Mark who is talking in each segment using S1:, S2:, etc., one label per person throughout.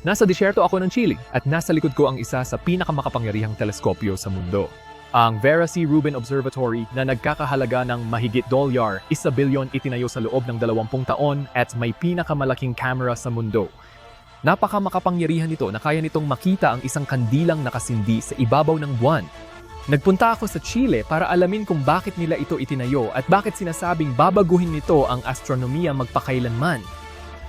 S1: Nasa disyerto ako ng Chile at nasa likod ko ang isa sa pinakamakapangyarihang teleskopyo sa mundo. Ang Vera C. Rubin Observatory na nagkakahalaga ng mahigit dolyar, isa bilyon itinayo sa loob ng 20 taon at may pinakamalaking camera sa mundo. Napaka makapangyarihan nito na kaya nitong makita ang isang kandilang nakasindi sa ibabaw ng buwan. Nagpunta ako sa Chile para alamin kung bakit nila ito itinayo at bakit sinasabing babaguhin nito ang astronomiya magpakailanman.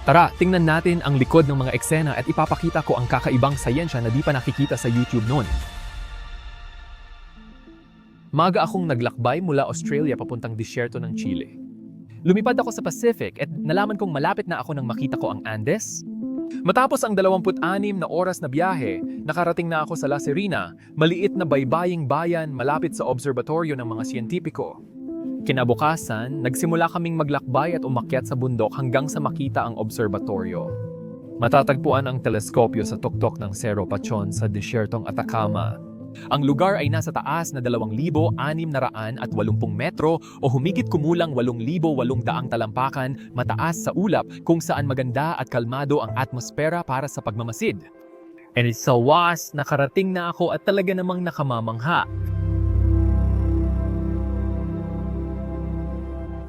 S1: Tara, tingnan natin ang likod ng mga eksena at ipapakita ko ang kakaibang sayensya na di pa nakikita sa YouTube noon. Maga akong naglakbay mula Australia papuntang disyerto ng Chile. Lumipad ako sa Pacific at nalaman kong malapit na ako nang makita ko ang Andes. Matapos ang 26 na oras na biyahe, nakarating na ako sa La Serena, maliit na baybaying bayan malapit sa obserbatoryo ng mga siyentipiko. Kinabukasan, nagsimula kaming maglakbay at umakyat sa bundok hanggang sa makita ang obserbatoryo. Matatagpuan ang teleskopyo sa tuktok ng Cerro Pachon sa disyertong Atacama. Ang lugar ay nasa taas na 2,680 metro o humigit kumulang 8,800 talampakan mataas sa ulap kung saan maganda at kalmado ang atmosfera para sa pagmamasid. And sa was, nakarating na ako at talaga namang nakamamangha.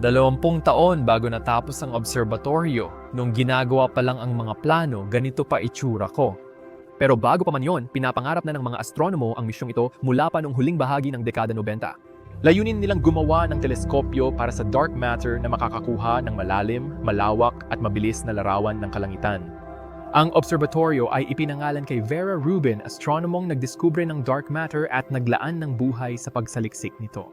S1: Dalawampung taon bago natapos ang obserbatoryo, nung ginagawa pa lang ang mga plano, ganito pa itsura ko. Pero bago pa man yon, pinapangarap na ng mga astronomo ang misyong ito mula pa nung huling bahagi ng dekada 90. Layunin nilang gumawa ng teleskopyo para sa dark matter na makakakuha ng malalim, malawak at mabilis na larawan ng kalangitan. Ang obserbatoryo ay ipinangalan kay Vera Rubin, astronomong nagdiskubre ng dark matter at naglaan ng buhay sa pagsaliksik nito.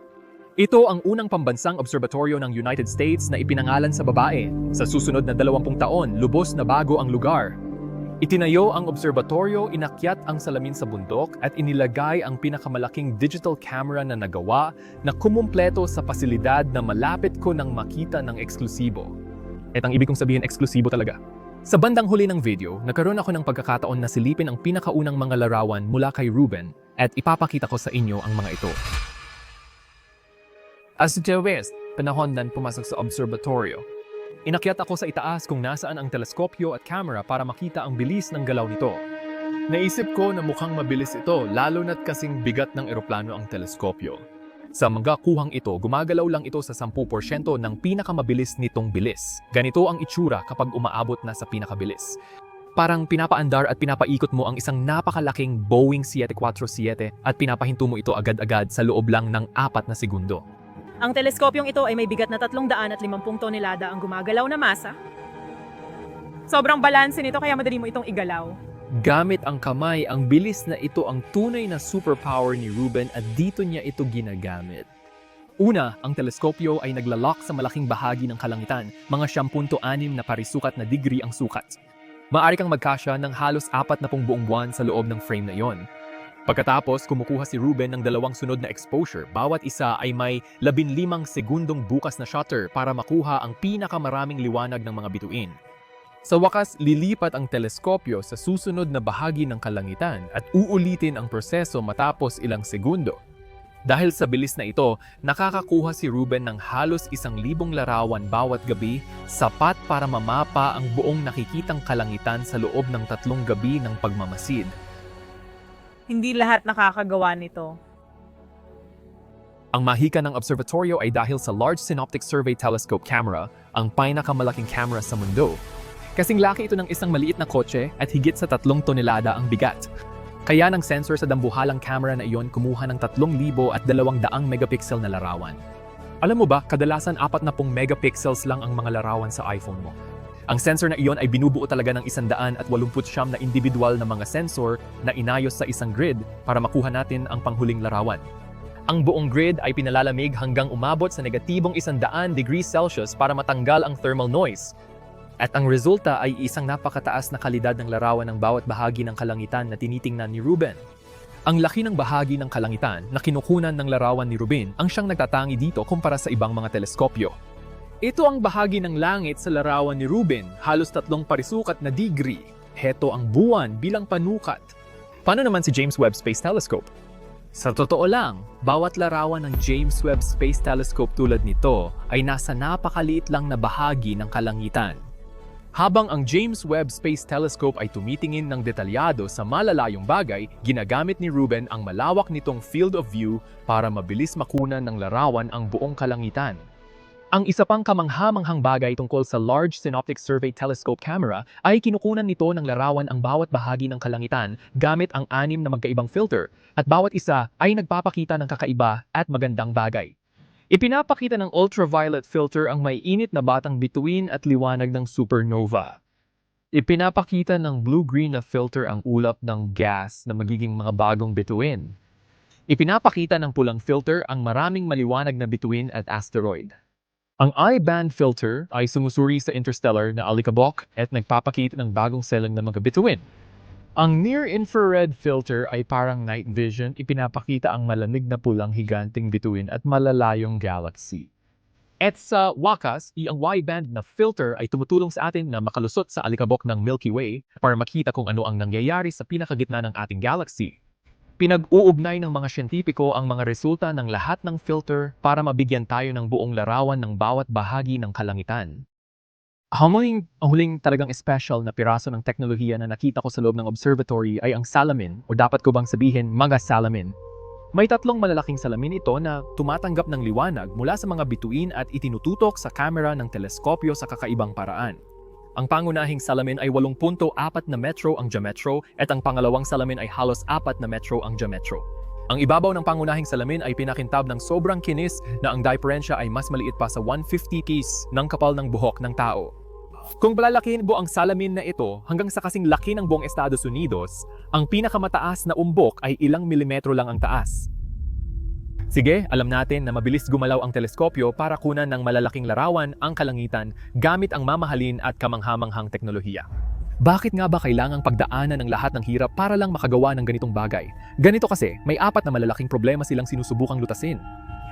S1: Ito ang unang pambansang obserbatoryo ng United States na ipinangalan sa babae. Sa susunod na 20 taon, lubos na bago ang lugar. Itinayo ang obserbatoryo, inakyat ang salamin sa bundok at inilagay ang pinakamalaking digital camera na nagawa na kumumpleto sa pasilidad na malapit ko nang makita ng eksklusibo. At ang ibig kong sabihin eksklusibo talaga. Sa bandang huli ng video, nagkaroon ako ng pagkakataon na silipin ang pinakaunang mga larawan mula kay Ruben at ipapakita ko sa inyo ang mga ito. As to west, panahon nan pumasok sa obserbatoryo. Inakyat ako sa itaas kung nasaan ang teleskopyo at camera para makita ang bilis ng galaw nito. Naisip ko na mukhang mabilis ito lalo na't kasing bigat ng eroplano ang teleskopyo. Sa mga kuhang ito, gumagalaw lang ito sa 10% ng pinakamabilis nitong bilis. Ganito ang itsura kapag umaabot na sa pinakabilis. Parang pinapaandar at pinapaikot mo ang isang napakalaking Boeing 747 at pinapahinto mo ito agad-agad sa loob lang ng apat na segundo.
S2: Ang teleskopyong ito ay may bigat na 350 tonelada ang gumagalaw na masa. Sobrang balanse nito kaya madali mo itong igalaw.
S1: Gamit ang kamay, ang bilis na ito ang tunay na superpower ni Ruben at dito niya ito ginagamit. Una, ang teleskopyo ay naglalak sa malaking bahagi ng kalangitan, mga 10.6 na parisukat na degree ang sukat. Maari kang magkasya ng halos 40 buong buwan sa loob ng frame na yon. Pagkatapos, kumukuha si Ruben ng dalawang sunod na exposure. Bawat isa ay may 15 segundong bukas na shutter para makuha ang pinakamaraming liwanag ng mga bituin. Sa wakas, lilipat ang teleskopyo sa susunod na bahagi ng kalangitan at uulitin ang proseso matapos ilang segundo. Dahil sa bilis na ito, nakakakuha si Ruben ng halos isang libong larawan bawat gabi, sapat para mamapa ang buong nakikitang kalangitan sa loob ng tatlong gabi ng pagmamasid.
S2: Hindi lahat nakakagawa nito.
S1: Ang mahika ng observatoryo ay dahil sa Large Synoptic Survey Telescope camera, ang pinakamalaking camera sa mundo. Kasing laki ito ng isang maliit na kotse at higit sa tatlong tonelada ang bigat. Kaya ng sensor sa dambuhalang camera na iyon kumuha ng 3,000 at 200 megapixel na larawan. Alam mo ba, kadalasan 40 megapixels lang ang mga larawan sa iPhone mo. Ang sensor na iyon ay binubuo talaga ng 189 na individual na mga sensor na inayos sa isang grid para makuha natin ang panghuling larawan. Ang buong grid ay pinalalamig hanggang umabot sa negatibong 100 degrees Celsius para matanggal ang thermal noise. At ang resulta ay isang napakataas na kalidad ng larawan ng bawat bahagi ng kalangitan na tinitingnan ni Ruben. Ang laki ng bahagi ng kalangitan na kinukunan ng larawan ni Ruben ang siyang nagtatangi dito kumpara sa ibang mga teleskopyo. Ito ang bahagi ng langit sa larawan ni Ruben, halos tatlong parisukat na degree. Heto ang buwan bilang panukat. Paano naman si James Webb Space Telescope? Sa totoo lang, bawat larawan ng James Webb Space Telescope tulad nito ay nasa napakaliit lang na bahagi ng kalangitan. Habang ang James Webb Space Telescope ay tumitingin ng detalyado sa malalayong bagay, ginagamit ni Ruben ang malawak nitong field of view para mabilis makunan ng larawan ang buong kalangitan. Ang isa pang kamanghamanghang bagay tungkol sa Large Synoptic Survey Telescope camera ay kinukunan nito ng larawan ang bawat bahagi ng kalangitan gamit ang anim na magkaibang filter at bawat isa ay nagpapakita ng kakaiba at magandang bagay. Ipinapakita ng ultraviolet filter ang may init na batang bituin at liwanag ng supernova. Ipinapakita ng blue-green na filter ang ulap ng gas na magiging mga bagong bituin. Ipinapakita ng pulang filter ang maraming maliwanag na bituin at asteroid. Ang I-band filter ay sumusuri sa interstellar na alikabok at nagpapakita ng bagong selang ng mga bituin. Ang near-infrared filter ay parang night vision, ipinapakita ang malamig na pulang higanting bituin at malalayong galaxy. At sa wakas, ang Y-band na filter ay tumutulong sa atin na makalusot sa alikabok ng Milky Way para makita kung ano ang nangyayari sa pinakagitna ng ating galaxy. Pinag-uugnay ng mga siyentipiko ang mga resulta ng lahat ng filter para mabigyan tayo ng buong larawan ng bawat bahagi ng kalangitan. Ang huling, ang huling talagang special na piraso ng teknolohiya na nakita ko sa loob ng observatory ay ang salamin o dapat ko bang sabihin mga salamin. May tatlong malalaking salamin ito na tumatanggap ng liwanag mula sa mga bituin at itinututok sa kamera ng teleskopyo sa kakaibang paraan. Ang pangunahing salamin ay 8.4 na metro ang diametro at ang pangalawang salamin ay halos 4 na metro ang diametro. Ang ibabaw ng pangunahing salamin ay pinakintab ng sobrang kinis na ang diferensya ay mas maliit pa sa 150 piece ng kapal ng buhok ng tao. Kung palalakihin mo ang salamin na ito hanggang sa kasing laki ng buong Estados Unidos, ang pinakamataas na umbok ay ilang milimetro lang ang taas. Sige, alam natin na mabilis gumalaw ang teleskopyo para kunan ng malalaking larawan ang kalangitan gamit ang mamahalin at kamanghamanghang teknolohiya. Bakit nga ba kailangang pagdaanan ng lahat ng hirap para lang makagawa ng ganitong bagay? Ganito kasi, may apat na malalaking problema silang sinusubukang lutasin.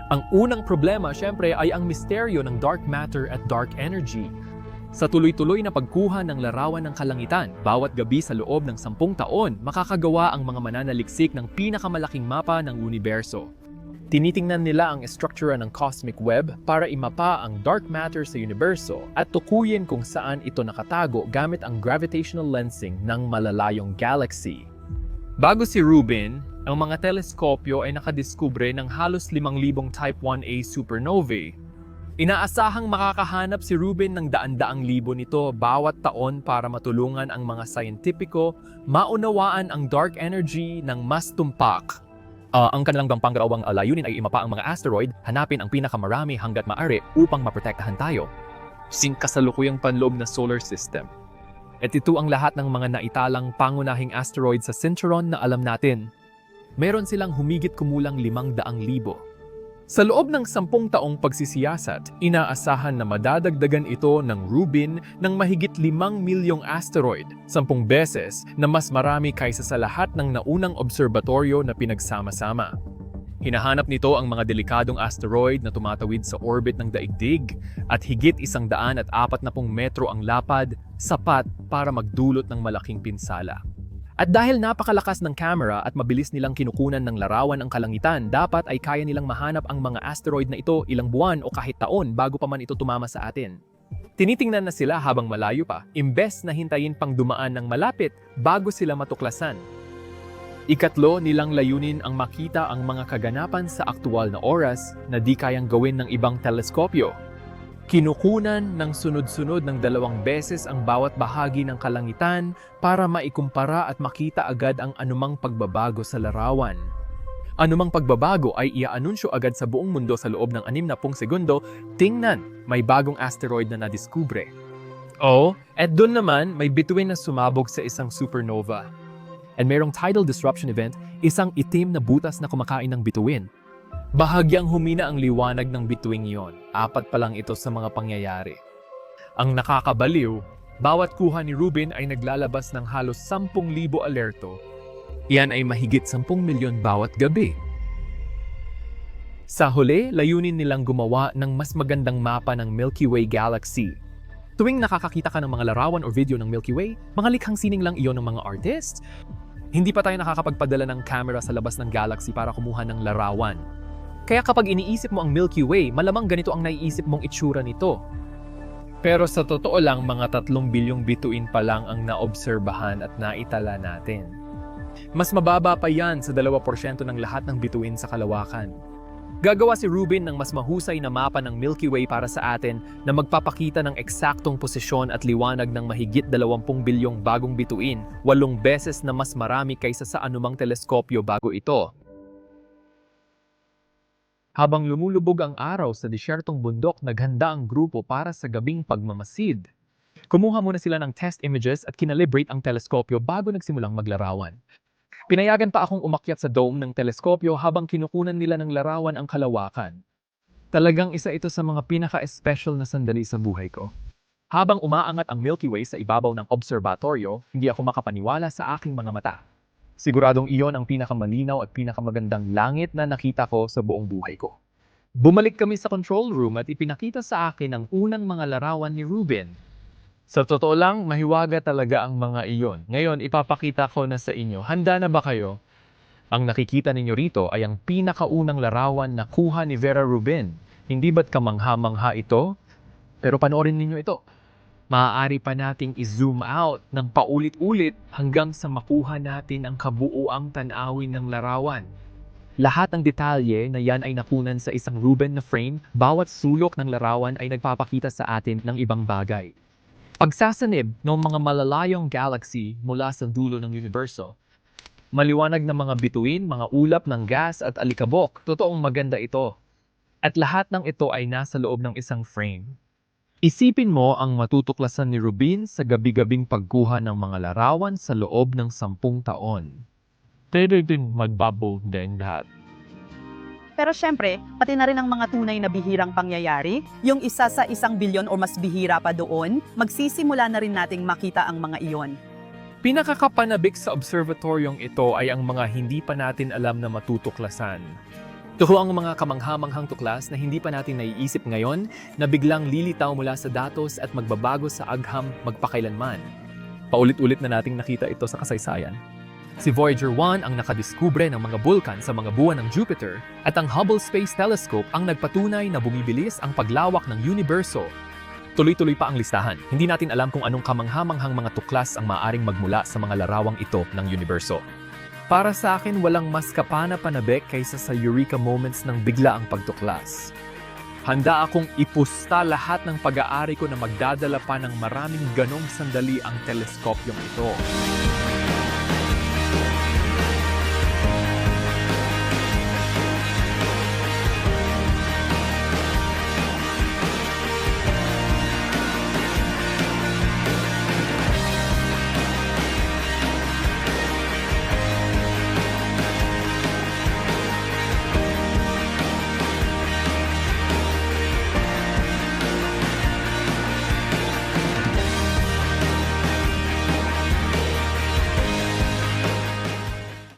S1: Ang unang problema, syempre, ay ang misteryo ng dark matter at dark energy. Sa tuloy-tuloy na pagkuha ng larawan ng kalangitan, bawat gabi sa loob ng sampung taon, makakagawa ang mga mananaliksik ng pinakamalaking mapa ng universo. Tinitingnan nila ang estruktura ng cosmic web para imapa ang dark matter sa universo at tukuyin kung saan ito nakatago gamit ang gravitational lensing ng malalayong galaxy. Bago si Rubin, ang mga teleskopyo ay nakadiskubre ng halos 5,000 Type 1a supernovae. Inaasahang makakahanap si Rubin ng daan-daang libo nito bawat taon para matulungan ang mga sayentipiko maunawaan ang dark energy ng mas tumpak Ah, ang kanilang bang panggarawang uh, layunin ay imapa ang mga asteroid, hanapin ang pinakamarami hanggat maaari upang maprotektahan tayo. Sing kasalukuyang panloob na solar system. At ito ang lahat ng mga naitalang pangunahing asteroid sa Synchron na alam natin. Meron silang humigit kumulang limang daang libo. Sa loob ng sampung taong pagsisiyasat, inaasahan na madadagdagan ito ng Rubin ng mahigit limang milyong asteroid, sampung beses na mas marami kaysa sa lahat ng naunang obserbatoryo na pinagsama-sama. Hinahanap nito ang mga delikadong asteroid na tumatawid sa orbit ng daigdig at higit isang daan at apat na pong metro ang lapad, sapat para magdulot ng malaking pinsala. At dahil napakalakas ng camera at mabilis nilang kinukunan ng larawan ang kalangitan, dapat ay kaya nilang mahanap ang mga asteroid na ito ilang buwan o kahit taon bago pa man ito tumama sa atin. Tinitingnan na sila habang malayo pa, imbes na hintayin pang dumaan ng malapit bago sila matuklasan. Ikatlo, nilang layunin ang makita ang mga kaganapan sa aktual na oras na di kayang gawin ng ibang teleskopyo Kinukunan ng sunod-sunod ng dalawang beses ang bawat bahagi ng kalangitan para maikumpara at makita agad ang anumang pagbabago sa larawan. Anumang pagbabago ay iaanunsyo agad sa buong mundo sa loob ng 60 segundo, tingnan, may bagong asteroid na nadiskubre. Oh, at doon naman may bituin na sumabog sa isang supernova. And mayroong tidal disruption event, isang itim na butas na kumakain ng bituin. Bahagyang humina ang liwanag ng bituing iyon. Apat pa lang ito sa mga pangyayari. Ang nakakabaliw, bawat kuha ni Ruben ay naglalabas ng halos 10,000 alerto. Iyan ay mahigit 10 milyon bawat gabi. Sa huli, layunin nilang gumawa ng mas magandang mapa ng Milky Way Galaxy. Tuwing nakakakita ka ng mga larawan o video ng Milky Way, mga likhang sining lang iyon ng mga artists. Hindi pa tayo nakakapagpadala ng camera sa labas ng galaxy para kumuha ng larawan. Kaya kapag iniisip mo ang Milky Way, malamang ganito ang naiisip mong itsura nito. Pero sa totoo lang, mga tatlong bilyong bituin pa lang ang naobserbahan at naitala natin. Mas mababa pa yan sa 2% ng lahat ng bituin sa kalawakan. Gagawa si Rubin ng mas mahusay na mapa ng Milky Way para sa atin na magpapakita ng eksaktong posisyon at liwanag ng mahigit 20 bilyong bagong bituin, walong beses na mas marami kaysa sa anumang teleskopyo bago ito. Habang lumulubog ang araw sa disyertong bundok, naghanda ang grupo para sa gabing pagmamasid. Kumuha muna sila ng test images at kinalibrate ang teleskopyo bago nagsimulang maglarawan. Pinayagan pa akong umakyat sa dome ng teleskopyo habang kinukunan nila ng larawan ang kalawakan. Talagang isa ito sa mga pinaka-special na sandali sa buhay ko. Habang umaangat ang Milky Way sa ibabaw ng obserbatoryo, hindi ako makapaniwala sa aking mga mata. Siguradong iyon ang pinakamalinaw at pinakamagandang langit na nakita ko sa buong buhay ko. Bumalik kami sa control room at ipinakita sa akin ang unang mga larawan ni Ruben. Sa totoo lang, mahiwaga talaga ang mga iyon. Ngayon, ipapakita ko na sa inyo. Handa na ba kayo? Ang nakikita ninyo rito ay ang pinakaunang larawan na kuha ni Vera Rubin. Hindi ba't kamangha-mangha ito? Pero panoorin ninyo ito. Maaari pa nating i-zoom out ng paulit-ulit hanggang sa makuha natin ang kabuuang tanawin ng larawan. Lahat ng detalye na yan ay nakunan sa isang Ruben na frame, bawat sulok ng larawan ay nagpapakita sa atin ng ibang bagay. Pagsasanib ng mga malalayong galaxy mula sa dulo ng universo. Maliwanag na mga bituin, mga ulap ng gas at alikabok. Totoong maganda ito. At lahat ng ito ay nasa loob ng isang frame. Isipin mo ang matutuklasan ni Rubin sa gabi-gabing pagkuha ng mga larawan sa loob ng sampung taon. Pero din magbabo din lahat.
S3: Pero syempre, pati na rin ang mga tunay na bihirang pangyayari, yung isa sa isang bilyon o mas bihira pa doon, magsisimula na rin nating makita ang mga iyon.
S1: Pinakakapanabik sa observatoryong ito ay ang mga hindi pa natin alam na matutuklasan. Ito ang mga kamanghamanghang tuklas na hindi pa natin naiisip ngayon na biglang lilitaw mula sa datos at magbabago sa agham magpakailanman. Paulit-ulit na nating nakita ito sa kasaysayan. Si Voyager 1 ang nakadiskubre ng mga bulkan sa mga buwan ng Jupiter at ang Hubble Space Telescope ang nagpatunay na bumibilis ang paglawak ng universo. Tuloy-tuloy pa ang listahan. Hindi natin alam kung anong kamanghamanghang mga tuklas ang maaring magmula sa mga larawang ito ng universo. Para sa akin, walang mas kapana-panabik kaysa sa eureka moments ng bigla ang pagtuklas. Handa akong ipusta lahat ng pag-aari ko na magdadala pa ng maraming ganong sandali ang teleskopyong ito.